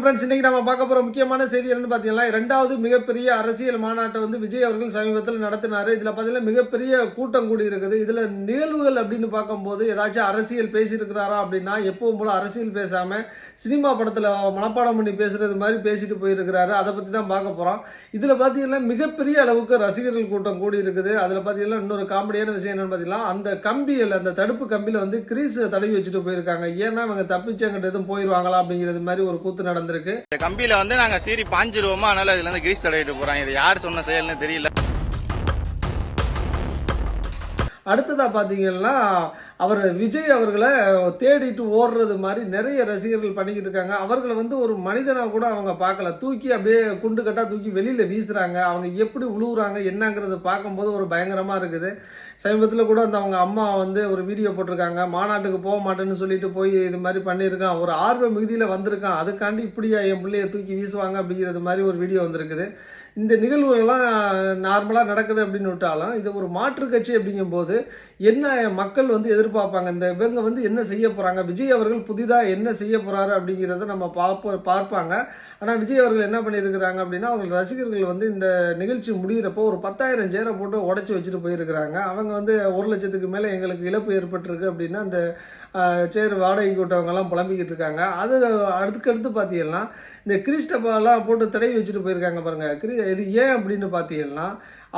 வணக்கம் ஃப்ரெண்ட்ஸ் இன்னைக்கு நம்ம பார்க்க போகிற முக்கியமான செய்தி என்னன்னு பார்த்தீங்கன்னா ரெண்டாவது மிகப்பெரிய அரசியல் மாநாட்டை வந்து விஜய் அவர்கள் சமீபத்தில் நடத்தினார். இதில் பார்த்தீங்கன்னா மிகப்பெரிய கூட்டம் கூடி இருக்குது இதில் நிகழ்வுகள் அப்படின்னு பார்க்கும்போது ஏதாச்சும் அரசியல் பேசியிருக்கிறாரா அப்படின்னா எப்பவும் போல் அரசியல் பேசாமல் சினிமா படத்தில் மனப்பாடம் பண்ணி பேசுகிறது மாதிரி பேசிட்டு போயிருக்கிறாரு. அதை பற்றி தான் பார்க்க போகிறோம் இதில் பார்த்தீங்கன்னா மிகப்பெரிய அளவுக்கு ரசிகர்கள் கூட்டம் கூடி இருக்குது அதில் பார்த்தீங்கன்னா இன்னொரு காமெடியான விஷயம் என்னென்னு பார்த்தீங்கன்னா அந்த கம்பியில் அந்த தடுப்பு கம்பியில் வந்து கிரீஸ் தடவி வச்சுட்டு போயிருக்காங்க. ஏன்னா அவங்க தப்பிச்சு அங்கிட்ட எதுவும் போயிருவாங்களா அப்படிங்கிறது மாதிரி ஒரு கூத்து நடந்திருக்கு இந்த கம்பியில வந்து நாங்க சீரி பாஞ்சிருவோமா? அதனால இதுல இருந்து கிரீஸ் தடவிட்டு போறாங்க இது யார் சொன்ன செயல்னு தெரியல. அடுத்ததாக பார்த்தீங்கன்னா அவர் விஜய் அவர்களை தேடிட்டு ஓடுறது மாதிரி நிறைய ரசிகர்கள் பண்ணிக்கிட்டு இருக்காங்க. அவர்களை வந்து ஒரு மனிதனாக கூட அவங்க பார்க்கல. தூக்கி அப்படியே குண்டு கட்டாக தூக்கி வெளியில் வீசுகிறாங்க அவங்க எப்படி உழுவுறாங்க என்னங்கிறத பார்க்கும்போது ஒரு பயங்கரமாக இருக்குது. சமீபத்தில் கூட அந்த அவங்க அம்மா வந்து ஒரு வீடியோ போட்டிருக்காங்க. மாநாட்டுக்கு போக மாட்டேன்னு சொல்லிட்டு போய் இது மாதிரி பண்ணியிருக்கான். ஒரு ஆர்வ மிகுதியில் வந்திருக்கான். அதுக்காண்டி இப்படியா என் பிள்ளைய தூக்கி வீசுவாங்க அப்படிங்கிறது மாதிரி ஒரு வீடியோ வந்திருக்குது. இந்த நிகழ்வுகள்லாம் நார்மலாக நடக்குது அப்படின்னு விட்டாலும் இது ஒரு மாற்று கட்சி அப்படிங்கும்போது என்ன மக்கள் வந்து எதிர்பார்ப்பாங்க? இந்த இவங்க வந்து என்ன செய்ய போகிறாங்க விஜய் அவர்கள் புதிதாக என்ன செய்ய போகிறாரு அப்படிங்கிறத நம்ம பார்ப்போம் பார்ப்பாங்க. ஆனால் விஜய் அவர்கள் என்ன பண்ணியிருக்கிறாங்க அப்படின்னா அவங்க ரசிகர்கள் வந்து இந்த நிகழ்ச்சி முடிகிறப்போ ஒரு பத்தாயிரம் சேரை போட்டு உடச்சி வச்சுட்டு போயிருக்கிறாங்க. அவங்க வந்து ஒரு லட்சத்துக்கு மேலே எங்களுக்கு இழப்பு ஏற்பட்டிருக்கு அப்படின்னா அந்த சேர் வாடகை கூட்டவங்கெல்லாம் புலம்பிக்கிட்டு இருக்காங்க. அது அடுத்துக்கடுத்து பார்த்தீங்கன்னா இந்த கிறிஸ்டபாலாம் போட்டு தடவி வச்சுட்டு போயிருக்காங்க பாருங்கள் கிரி இது ஏன் அப்படின்னு பார்த்தீங்கன்னா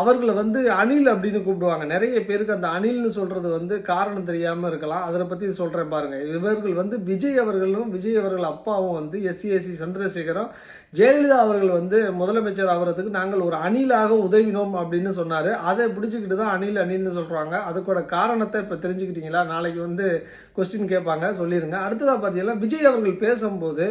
அவர்களை வந்து அணில் அப்படின்னு கூப்பிடுவாங்க. நிறைய பேருக்கு அந்த அணில்னு சொல்கிறது வந்து காரணம் தெரியாமல் இருக்கலாம். அதை பற்றி சொல்கிறேன் பாருங்கள் இவர்கள் வந்து விஜய் அவர்களும் விஜய் அவர்கள் அப்பாவும் வந்து எஸ்சி எஸ்சி சந்திரசேகரம் ஜெயலலிதா அவர்கள் வந்து முதலமைச்சர் ஆகிறதுக்கு நாங்கள் ஒரு அணிலாக உதவினோம் அப்படின்னு சொன்னார். அதை பிடிச்சிக்கிட்டு தான் அணில் அணில்னு சொல்கிறாங்க அதுக்கோட காரணத்தை இப்போ தெரிஞ்சுக்கிட்டீங்களா? நாளைக்கு வந்து கொஸ்டின் கேட்பாங்க சொல்லிடுங்க அடுத்ததாக பார்த்தீங்கன்னா விஜய் அவர்கள் பேசும்போது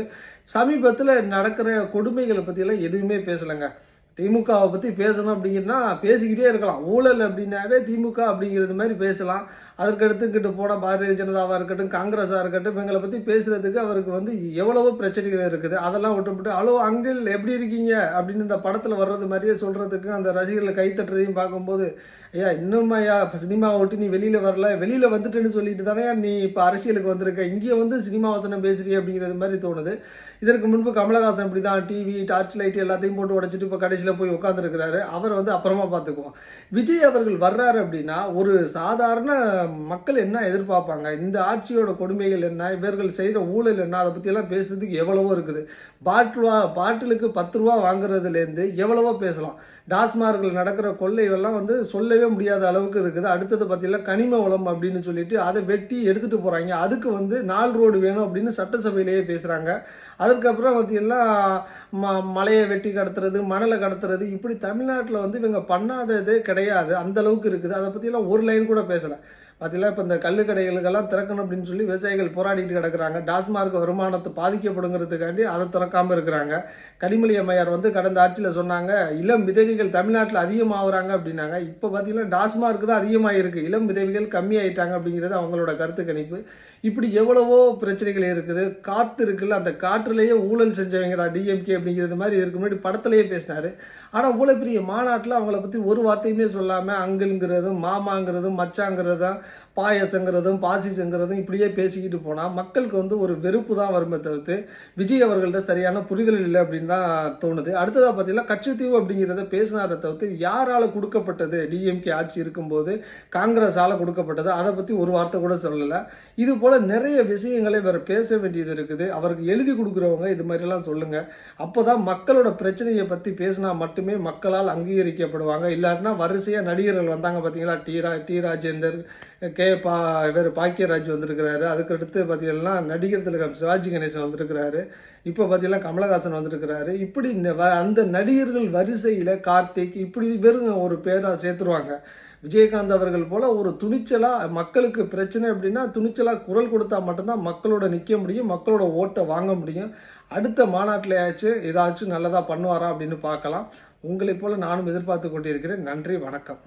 சமீபத்தில் நடக்கிற கொடுமைகளை பற்றியெல்லாம் எதுவுமே பேசலைங்க. திமுகவை பற்றி பேசணும் அப்படிங்கன்னா பேசிக்கிட்டே இருக்கலாம். ஊழல் அப்படின்னாவே திமுக அப்படிங்கிறது மாதிரி பேசலாம். அதற்கடுத்து கிட்ட போனால் பாரதிய ஜனதாவாக இருக்கட்டும் காங்கிரஸாக இருக்கட்டும் இவங்களை பற்றி பேசுகிறதுக்கு அவருக்கு வந்து எவ்வளவோ பிரச்சனைகள் இருக்குது. அதெல்லாம் விட்டுவிட்டு அலோ அங்கிள் எப்படி இருக்கீங்க? அப்படின்னு இந்த படத்தில் வர்றது மாதிரியே சொல்கிறதுக்கு அந்த ரசிகர்களை கைத்தட்டுறதையும் பார்க்கும்போது ஐயா இன்னும் ஐயா இப்போ சினிமாவை விட்டு நீ வெளியில் வரல வெளியில் வந்துட்டுன்னு சொல்லிட்டு தானே நீ இப்போ அரசியலுக்கு வந்திருக்க? இங்கே வந்து சினிமா வசனம் பேசுறீ அப்படிங்கிறது மாதிரி தோணுது. இதற்கு முன்பு கமலஹாசன் இப்படி தான் டிவி டார்ச் லைட் எல்லாத்தையும் போட்டு உடைச்சிட்டு இப்போ கடைசியில் போய் உட்காந்துருக்கிறாரு அவர் வந்து அப்புறமா பார்த்துக்குவோம். விஜய் அவர்கள் வர்றாரு அப்படின்னா ஒரு சாதாரண மக்கள் என்ன எதிர்பார்ப்பாங்க? இந்த ஆட்சியோட கொடுமைகள் என்ன? இவர்கள் செய்கிற ஊழல் என்ன? அதை பற்றியெல்லாம் பேசுறதுக்கு எவ்வளவோ இருக்குது. பாட்டில் பாட்டிலுக்கு பத்து ரூபா வாங்குறதுலேருந்து எவ்வளவோ பேசலாம். டாஸ்மார்க்கில் நடக்கிற கொள்ளைகள்லாம் வந்து சொல்லவே முடியாத அளவுக்கு இருக்குது. அடுத்தது பார்த்தீங்கன்னா கனிம வளம் அப்படின்னு சொல்லிட்டு அதை வெட்டி எடுத்துகிட்டு போகிறாங்க அதுக்கு வந்து நாலு ரோடு வேணும் அப்படின்னு சட்டசபையிலேயே பேசுகிறாங்க அதுக்கப்புறம் பார்த்தீங்கன்னா ம மலையை வெட்டி கடத்துறது மணலை கடத்துறது இப்படி தமிழ்நாட்டில் வந்து இவங்க பண்ணாததே கிடையாது. அந்த அளவுக்கு இருக்குது. அதை பற்றியெல்லாம் ஒரு லைன் கூட பேசலை. பார்த்தீங்களா இப்போ இந்த கல்லு கடைகளுக்கெல்லாம் திறக்கணும் அப்படின்னு சொல்லி விவசாயிகள் போராடிட்டு கிடக்கிறாங்க. டாஸ்மார்க் வருமானத்தை பாதிக்கப்படுங்கிறதுக்காண்டி அதை திறக்காமல் இருக்கிறாங்க. கனிமொழி அம்மையார் வந்து கடந்த ஆட்சியில் சொன்னாங்க இளம் விதவிகள் தமிழ்நாட்டில் அதிகமாகறாங்க அப்படின்னாங்க. இப்போ பார்த்தீங்கன்னா டாஸ்மார்க் தான் அதிகமாக இருக்குது இளம் விதவிகள் கம்மியாயிட்டாங்க அப்படிங்கிறது அவங்களோட கருத்து கணிப்பு. இப்படி எவ்வளவோ பிரச்சனைகள் இருக்குது. காற்று இருக்குல்ல அந்த காற்றுலேயே ஊழல் செஞ்சவங்கடா டிஎம்கே அப்படிங்கிறது மாதிரி இதுக்கு முன்னாடி படத்துலேயே பேசினாரு. ஆனால் இவ்வளோ பெரிய மாநாட்டில் அவங்கள பற்றி ஒரு வார்த்தையுமே சொல்லாமல் அங்கிள்ங்கிறதும் மாமாங்கிறதும் மச்சாங்கிறதும் பாயசங்கிறதும் பாசிசங்கிறதும் இப்படியே பேசிக்கிட்டு போனால் மக்களுக்கு வந்து ஒரு வெறுப்பு தான் வருமே தவிர்த்து விஜய் அவர்கள்ட்ட சரியான புரிதல் இல்லை அப்படின்னு தான் தோணுது. அடுத்ததாக பார்த்தீங்கன்னா கட்சித்தீவு அப்படிங்கிறத பேசினாரை தவிர்த்து யாரால் கொடுக்கப்பட்டது டிஎம்கே ஆட்சி இருக்கும்போது காங்கிரஸால் கொடுக்கப்பட்டது அதை பற்றி ஒரு வார்த்தை கூட சொல்லலை. இது போல் நிறைய விஷயங்களை வேறு பேச வேண்டியது இருக்குது. அவருக்கு எழுதி கொடுக்குறவங்க இது மாதிரிலாம் சொல்லுங்கள் அப்போ தான் மக்களோட பிரச்சனையை பற்றி பேசினா மட்டுமே மக்களால் அங்கீகரிக்கப்படுவாங்க. இல்லாட்டினா வரிசையாக நடிகர்கள் வந்தாங்க பார்த்தீங்களா டி ரா டி ராஜேந்தர் கே பா இவர் பாக்கியராஜ் வந்திருக்கிறாரு. அதுக்கடுத்து பார்த்தீங்கன்னா நடிகர் திலகம் சிவாஜி கணேசன் வந்திருக்கிறாரு. இப்போ பார்த்தீங்கன்னா கமலஹாசன் வந்திருக்கிறாரு. இப்படி அந்த நடிகர்கள் வரிசையில் கார்த்திக் இப்படி வெறும் ஒரு பேராக சேர்த்துருவாங்க. விஜயகாந்த் அவர்கள் போல் ஒரு துணிச்சலாக மக்களுக்கு பிரச்சனை அப்படின்னா துணிச்சலாக குரல் கொடுத்தா மட்டும்தான் மக்களோட நிற்க முடியும் மக்களோட ஓட்டை வாங்க முடியும். அடுத்த மாநாட்டிலையாச்சும் ஏதாச்சும் நல்லதாக பண்ணுவாரா அப்படின்னு பார்க்கலாம். உங்களைப் போல் நானும் எதிர்பார்த்து கொண்டிருக்கிறேன். நன்றி வணக்கம்.